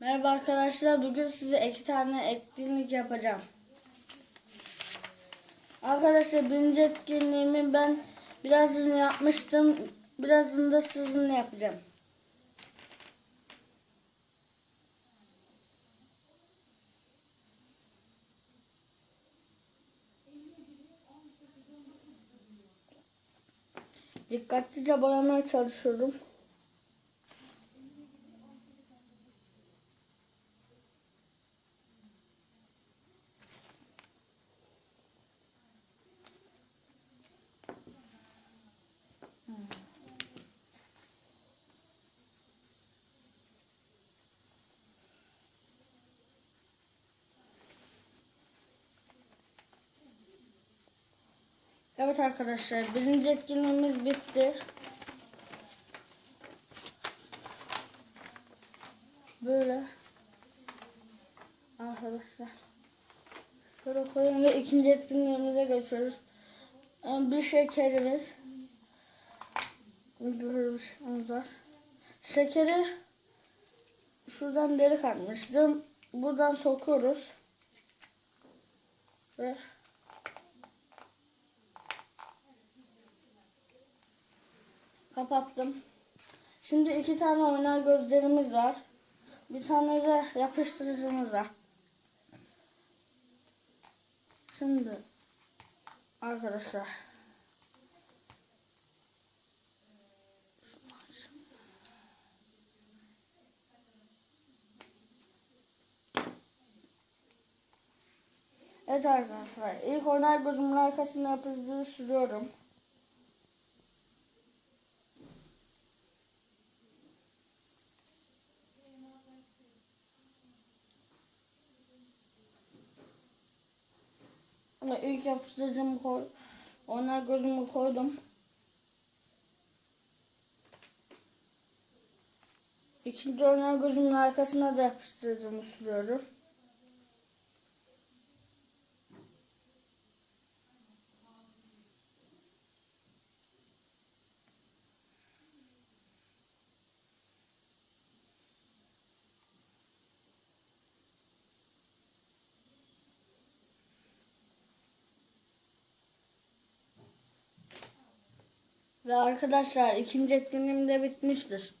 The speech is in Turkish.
Merhaba arkadaşlar. Bugün size iki tane etkinlik yapacağım. Arkadaşlar birinci etkinliğimi ben birazını yapmıştım. Birazını da sizinle yapacağım. Dikkatlice boyamaya çalışıyorum. Evet arkadaşlar birinci etkinliğimiz bitti. Böyle. Arkadaşlar. Şöyle koyalım ve ikinci etkinliğimize geçiyoruz. Ee, Bir şekerimiz. Böyle bir şeyimiz var. Şekeri şuradan delik atmıştım. Buradan sokuyoruz. Ve Kapattım. Şimdi iki tane oynar gözlerimiz var. Bir tane de yapıştırıcımız var. Şimdi arkadaşlar Evet arkadaşlar ilk oynar gözümün arkasına yapıcıyı sürüyorum. Ama ilk yapıştırıcımı koy, ona gözümü koydum. İkinci ona gözümün arkasına da yapıştırıcımı sürüyorum. Ve arkadaşlar ikinci etkinliğim de bitmiştir.